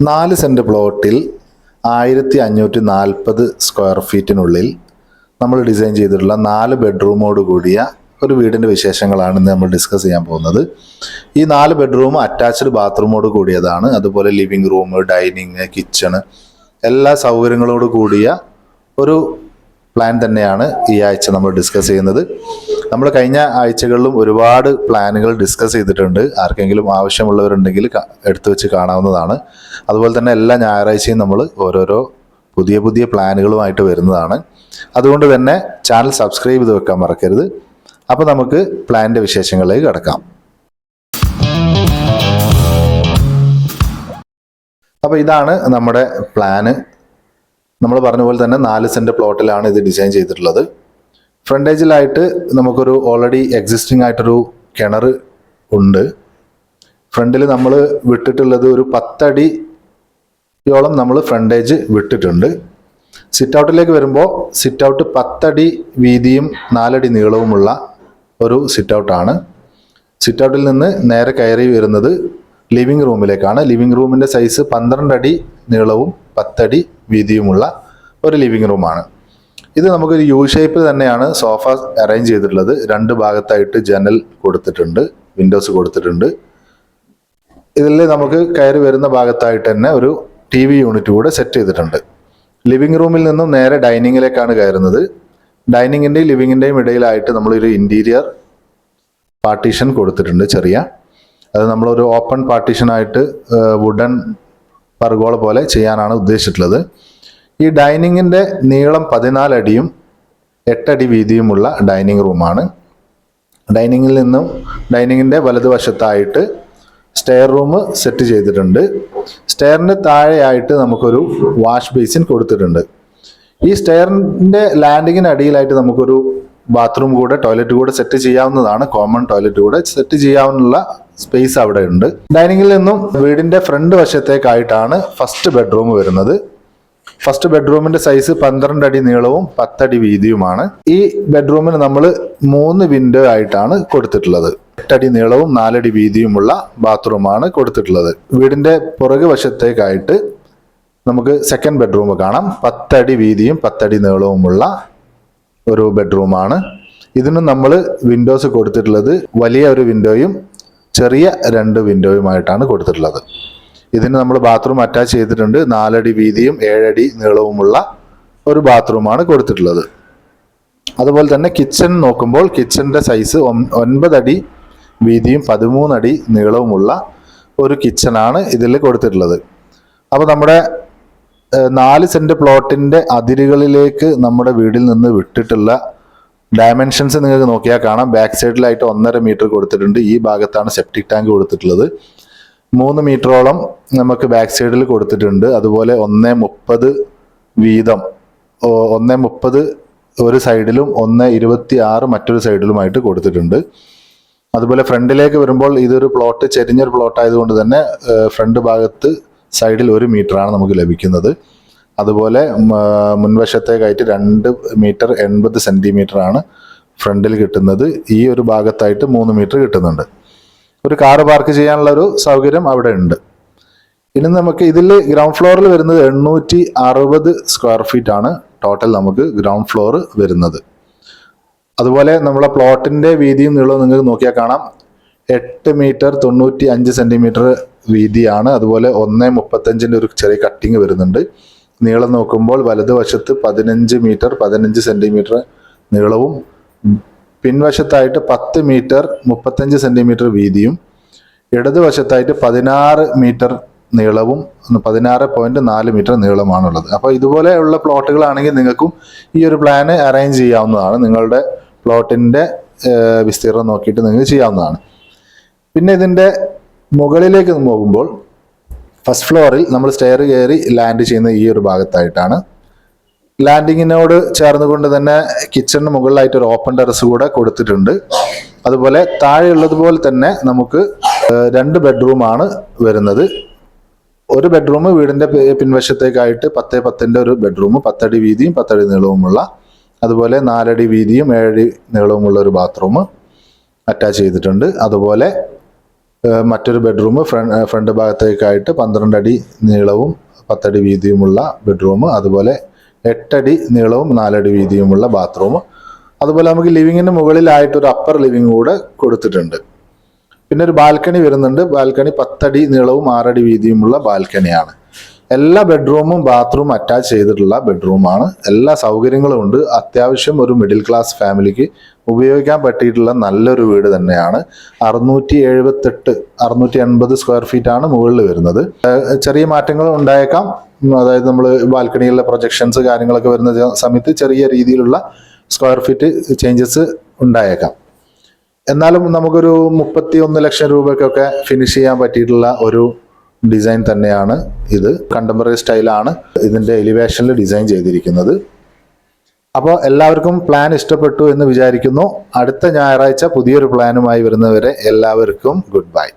നാല് സെന്റ് പ്ലോട്ടിൽ ആയിരത്തി അഞ്ഞൂറ്റി നാൽപ്പത് സ്ക്വയർ ഫീറ്റിനുള്ളിൽ നമ്മൾ ഡിസൈൻ ചെയ്തിട്ടുള്ള നാല് ബെഡ്റൂമോട് കൂടിയ ഒരു വീടിന്റെ വിശേഷങ്ങളാണ് ഇന്ന് നമ്മൾ ഡിസ്കസ് ചെയ്യാൻ പോകുന്നത്. ഈ നാല് ബെഡ്റൂം അറ്റാച്ച്ഡ് ബാത്റൂമോട് കൂടിയതാണ്. അതുപോലെ ലിവിങ് റൂം ഡൈനിങ് കിച്ചണ് എല്ലാ സൗകര്യങ്ങളോട് കൂടിയ ഒരു പ്ലാൻ തന്നെയാണ് ഈ ആഴ്ച നമ്മൾ ഡിസ്കസ് ചെയ്യുന്നത്. നമ്മൾ കഴിഞ്ഞ ആഴ്ചകളിലും ഒരുപാട് പ്ലാനുകൾ ഡിസ്കസ് ചെയ്തിട്ടുണ്ട്. ആർക്കെങ്കിലും ആവശ്യമുള്ളവരുണ്ടെങ്കിൽ എടുത്തു വെച്ച് കാണാവുന്നതാണ്. അതുപോലെ തന്നെ എല്ലാ ഞായറാഴ്ചയും നമ്മൾ ഓരോരോ പുതിയ പുതിയ പ്ലാനുകളുമായിട്ട് വരുന്നതാണ്. അതുകൊണ്ട് തന്നെ ചാനൽ സബ്സ്ക്രൈബ് ചെയ്ത് വെക്കാൻ മറക്കരുത്. അപ്പോൾ നമുക്ക് പ്ലാനിന്റെ വിശേഷങ്ങളിലേക്ക് കിടക്കാം. അപ്പോൾ ഇതാണ് നമ്മുടെ പ്ലാന് നമ്മൾ പറഞ്ഞ പോലെ തന്നെ നാല് സെന്റ് പ്ലോട്ടിലാണ് ഇത് ഡിസൈൻ ചെയ്തിട്ടുള്ളത്. ഫ്രണ്ടേജിലായിട്ട് നമുക്കൊരു ഓൾറെഡി എക്സിസ്റ്റിംഗ് ആയിട്ടൊരു കിണർ ഉണ്ട്. ഫ്രണ്ടിൽ നമ്മൾ വിട്ടിട്ടുള്ളത് ഒരു പത്തടിയോളം നമ്മൾ ഫ്രണ്ടേജ് വിട്ടിട്ടുണ്ട്. സിറ്റ് ഔട്ടിലേക്ക് വരുമ്പോൾ സിറ്റ് ഔട്ട് പത്തടി വീതിയും നാലടി നീളവുമുള്ള ഒരു സിറ്റ് ഔട്ടാണ് സിറ്റ് ഔട്ടിൽ നിന്ന് നേരെ കയറി വരുന്നത് ലിവിംഗ് റൂമിലേക്കാണ് ലിവിംഗ് റൂമിന്റെ സൈസ് പന്ത്രണ്ട് അടി നീളവും പത്തടി വീതിയുമുള്ള ഒരു ലിവിംഗ് റൂമാണ് ഇത് നമുക്കൊരു യു ഷേപ്പിൽ തന്നെയാണ് സോഫ അറേഞ്ച് ചെയ്തിട്ടുള്ളത്. രണ്ട് ഭാഗത്തായിട്ട് ജനൽ കൊടുത്തിട്ടുണ്ട് വിൻഡോസ് കൊടുത്തിട്ടുണ്ട്. ഇതിൽ നമുക്ക് കയറി വരുന്ന ഭാഗത്തായിട്ട് തന്നെ ഒരു ടി വി യൂണിറ്റ് കൂടെ സെറ്റ് ചെയ്തിട്ടുണ്ട്. ലിവിംഗ് റൂമിൽ നിന്നും നേരെ ഡൈനിങ്ങിലേക്കാണ് കയറുന്നത്. ഡൈനിങ്ങിന്റെയും ലിവിങ്ങിന്റെയും ഇടയിലായിട്ട് നമ്മളൊരു ഇന്റീരിയർ പാർട്ടീഷൻ കൊടുത്തിട്ടുണ്ട് ചെറിയ. അത് നമ്മളൊരു ഓപ്പൺ പാർട്ടീഷനായിട്ട് വുഡൻ പർഗോള പോലെ ചെയ്യാനാണ് ഉദ്ദേശിച്ചിട്ടുള്ളത്. ഈ ഡൈനിങ്ങിന്റെ നീളം പതിനാലടിയും എട്ടടി വീതിയുമുള്ള ഡൈനിങ് റൂമാണ്. ഡൈനിങ്ങിൽ നിന്നും ഡൈനിങ്ങിന്റെ വലതുവശത്തായിട്ട് സ്റ്റെയർ റൂം സെറ്റ് ചെയ്തിട്ടുണ്ട്. സ്റ്റെയറിന്റെ താഴെയായിട്ട് നമുക്കൊരു വാഷ് ബേസിൻ കൊടുത്തിട്ടുണ്ട്. ഈ സ്റ്റെയറിന്റെ ലാൻഡിങ്ങിന് അടിയിലായിട്ട് നമുക്കൊരു ബാത്റൂം കൂടെ ടോയ്ലറ്റ് കൂടെ സെറ്റ് ചെയ്യാവുന്നതാണ്. കോമൺ ടോയ്ലറ്റ് കൂടെ സെറ്റ് ചെയ്യാവുന്ന സ്പേസ് അവിടെ ഉണ്ട്. ഡൈനിങ്ങിൽ നിന്നും വീടിന്റെ ഫ്രണ്ട് വശത്തേക്കായിട്ടാണ് ഫസ്റ്റ് ബെഡ്റൂം വരുന്നത്. ഫസ്റ്റ് ബെഡ്റൂമിന്റെ സൈസ് പന്ത്രണ്ട് അടി നീളവും പത്തടി വീതിയുമാണ്. ഈ ബെഡ്റൂമിന് നമ്മൾ മൂന്ന് വിൻഡോ ആയിട്ടാണ് കൊടുത്തിട്ടുള്ളത്. എട്ടടി നീളവും നാലടി വീതിയുമുള്ള ബാത്റൂമാണ് കൊടുത്തിട്ടുള്ളത്. വീടിന്റെ പുറകു വശത്തേക്കായിട്ട് നമുക്ക് സെക്കൻഡ് ബെഡ്റൂം കാണാം. പത്തടി വീതിയും പത്തടി നീളവുമുള്ള ഒരു ബെഡ്റൂമാണ് ഇതിന് നമ്മൾ വിൻഡോസ് കൊടുത്തിട്ടുള്ളത് വലിയ ഒരു വിൻഡോയും ചെറിയ രണ്ട് വിൻഡോയുമായിട്ടാണ് കൊടുത്തിട്ടുള്ളത്. ഇതിന് നമ്മൾ ബാത്റൂം അറ്റാച്ച് ചെയ്തിട്ടുണ്ട്. നാലടി വീതിയും ഏഴടി നീളവുമുള്ള ഒരു ബാത്റൂമാണ് കൊടുത്തിട്ടുള്ളത്. അതുപോലെ തന്നെ കിച്ചൺ നോക്കുമ്പോൾ കിച്ചണിന്റെ സൈസ് ഒൻപതടി വീതിയും പതിമൂന്നടി നീളവുമുള്ള ഒരു കിച്ചണാണ് ഇതിൽ കൊടുത്തിട്ടുള്ളത്. അപ്പോൾ നമ്മുടെ നാല് സെന്റ് പ്ലോട്ടിന്റെ അതിരുകളിലേക്ക് നമ്മുടെ വീടിൽ നിന്ന് വിട്ടിട്ടുള്ള ഡയമെൻഷൻസ് നിങ്ങൾക്ക് നോക്കിയാൽ കാണാം. ബാക്ക് സൈഡിലായിട്ട് ഒന്നര മീറ്റർ കൊടുത്തിട്ടുണ്ട്. ഈ ഭാഗത്താണ് സെപ്റ്റിക് ടാങ്ക് കൊടുത്തിട്ടുള്ളത്. മൂന്ന് മീറ്ററോളം നമുക്ക് ബാക്ക് സൈഡിൽ കൊടുത്തിട്ടുണ്ട്. അതുപോലെ ഒന്നേ മുപ്പത് വീതം ഒന്നേ മുപ്പത് ഒരു സൈഡിലും ഒന്ന് ഇരുപത്തി ആറ് മറ്റൊരു സൈഡിലുമായിട്ട് കൊടുത്തിട്ടുണ്ട്. അതുപോലെ ഫ്രണ്ടിലേക്ക് വരുമ്പോൾ ഇതൊരു പ്ലോട്ട് ചെരിഞ്ഞൊരു പ്ലോട്ട് ആയതുകൊണ്ട് തന്നെ ഫ്രണ്ട് ഭാഗത്ത് സൈഡിൽ ഒരു മീറ്ററാണ് നമുക്ക് ലഭിക്കുന്നത്. അതുപോലെ മുൻവശത്തെ കയറ്റി രണ്ട് മീറ്റർ എൺപത് സെന്റിമീറ്റർ ആണ് ഫ്രണ്ടിൽ കിട്ടുന്നത്. ഈ ഒരു ഭാഗത്തായിട്ട് മൂന്ന് മീറ്റർ കിട്ടുന്നുണ്ട്. ഒരു കാറ് പാർക്ക് ചെയ്യാനുള്ള ഒരു സൗകര്യം അവിടെ ഉണ്ട്. ഇനി നമുക്ക് ഇതിൽ ഗ്രൗണ്ട് ഫ്ലോറിൽ വരുന്നത് എണ്ണൂറ്റി അറുപത് സ്ക്വയർ ഫീറ്റ് ആണ് ടോട്ടൽ നമുക്ക് ഗ്രൗണ്ട് ഫ്ലോർ വരുന്നത്. അതുപോലെ നമ്മളെ പ്ലോട്ടിന്റെ വീതിയും നീളവും നിങ്ങൾക്ക് നോക്കിയാൽ കാണാം. എട്ട് മീറ്റർ തൊണ്ണൂറ്റി അഞ്ച് സെന്റിമീറ്റർ വീതിയാണ്. അതുപോലെ ഒന്ന് മുപ്പത്തഞ്ചിന്റെ ഒരു ചെറിയ കട്ടിങ് വരുന്നുണ്ട്. നീളം നോക്കുമ്പോൾ വലതുവശത്ത് പതിനഞ്ച് മീറ്റർ പതിനഞ്ച് സെന്റിമീറ്റർ നീളവും പിൻവശത്തായിട്ട് പത്ത് മീറ്റർ മുപ്പത്തഞ്ച് സെന്റിമീറ്റർ വീതിയും ഇടതുവശത്തായിട്ട് പതിനാറ് മീറ്റർ നീളവും പതിനാറ് പോയിന്റ് നാല് മീറ്റർ നീളമാണുള്ളത്. അപ്പോൾ ഇതുപോലെയുള്ള പ്ലോട്ടുകളാണെങ്കിൽ നിങ്ങൾക്കും ഈ ഒരു പ്ലാന് അറേഞ്ച് ചെയ്യാവുന്നതാണ്. നിങ്ങളുടെ പ്ലോട്ടിന്റെ ഏഹ്, വിസ്തീർണം നോക്കിയിട്ട് നിങ്ങൾക്ക് ചെയ്യാവുന്നതാണ്. പിന്നെ ഇതിന്റെ മുകളിലേക്ക് പോകുമ്പോൾ ഫസ്റ്റ് ഫ്ലോറിൽ നമ്മൾ സ്റ്റെയർ കയറി ലാൻഡ് ചെയ്യുന്ന ഈ ഒരു ഭാഗത്തായിട്ടാണ്. ലാൻഡിങ്ങിനോട് ചേർന്നുകൊണ്ട് തന്നെ കിച്ചണിന് മുകളിലായിട്ട് ഒരു ഓപ്പൺ ടെറസ് കൂടെ കൊടുത്തിട്ടുണ്ട്. അതുപോലെ താഴെയുള്ളതുപോലെ തന്നെ നമുക്ക് രണ്ട് ബെഡ്റൂമാണ് വരുന്നത്. ഒരു ബെഡ്റൂം വീടിന്റെ പിൻവശത്തേക്കായിട്ട് പത്തേ പത്തിന്റെ ഒരു ബെഡ്റൂം പത്തടി വീതിയും പത്തടി നീളവുമുള്ള അതുപോലെ നാലടി വീതിയും ഏഴടി നീളവുമുള്ള ഒരു ബാത്റൂം അറ്റാച്ച് ചെയ്തിട്ടുണ്ട്. അതുപോലെ മറ്റൊരു ബെഡ്റൂം ഫ്രണ്ട് ഭാഗത്തേക്കായിട്ട് പന്ത്രണ്ട് അടി നീളവും പത്തടി വീതിയുമുള്ള ബെഡ്റൂം അതുപോലെ എട്ടടി നീളവും നാലടി വീതിയുമുള്ള ബാത്റൂം. അതുപോലെ നമുക്ക് ലിവിങ്ങിന് മുകളിലായിട്ട് ഒരു അപ്പർ ലിവിങ് കൂടെ കൊടുത്തിട്ടുണ്ട്. പിന്നെ ഒരു ബാൽക്കണി വരുന്നുണ്ട്. ബാൽക്കണി പത്തടി നീളവും ആറടി വീതിയുമുള്ള ബാൽക്കണിയാണ്. എല്ലാ ബെഡ്റൂമും ബാത്റൂം അറ്റാച്ച് ചെയ്തിട്ടുള്ള ബെഡ്റൂമാണ് എല്ലാ സൗകര്യങ്ങളും ഉണ്ട്. അത്യാവശ്യം ഒരു മിഡിൽ ക്ലാസ് ഫാമിലിക്ക് ഉപയോഗിക്കാൻ പറ്റിയിട്ടുള്ള നല്ലൊരു വീട് തന്നെയാണ്. അറുന്നൂറ്റി എഴുപത്തെട്ട് അറുന്നൂറ്റി എൺപത് സ്ക്വയർ ഫീറ്റ് ആണ് മുകളിൽ വരുന്നത്. ചെറിയ മാറ്റങ്ങൾ ഉണ്ടായേക്കാം. അതായത് നമ്മൾ ബാൽക്കണിയിലെ പ്രൊജക്ഷൻസ് കാര്യങ്ങളൊക്കെ വരുന്ന സമയത്ത് ചെറിയ രീതിയിലുള്ള സ്ക്വയർ ഫീറ്റ് ചേഞ്ചസ് ഉണ്ടായേക്കാം. എന്നാലും നമുക്കൊരു മുപ്പത്തി ഒന്ന് ലക്ഷം രൂപയ്ക്കൊക്കെ ഫിനിഷ് ചെയ്യാൻ പറ്റിയിട്ടുള്ള ഒരു ഡിസൈൻ തന്നെയാണ് ഇത്. കണ്ടംപററി സ്റ്റൈലാണ് ഇതിന്റെ എലിവേഷനിൽ ഡിസൈൻ ചെയ്തിരിക്കുന്നത്. അപ്പോൾ എല്ലാവർക്കും പ്ലാൻ ഇഷ്ടപ്പെട്ടു എന്ന് വിചാരിക്കുന്നു. അടുത്ത ഞായറാഴ്ച പുതിയൊരു പ്ലാനുമായി വരുന്നവരെ എല്ലാവർക്കും ഗുഡ് ബൈ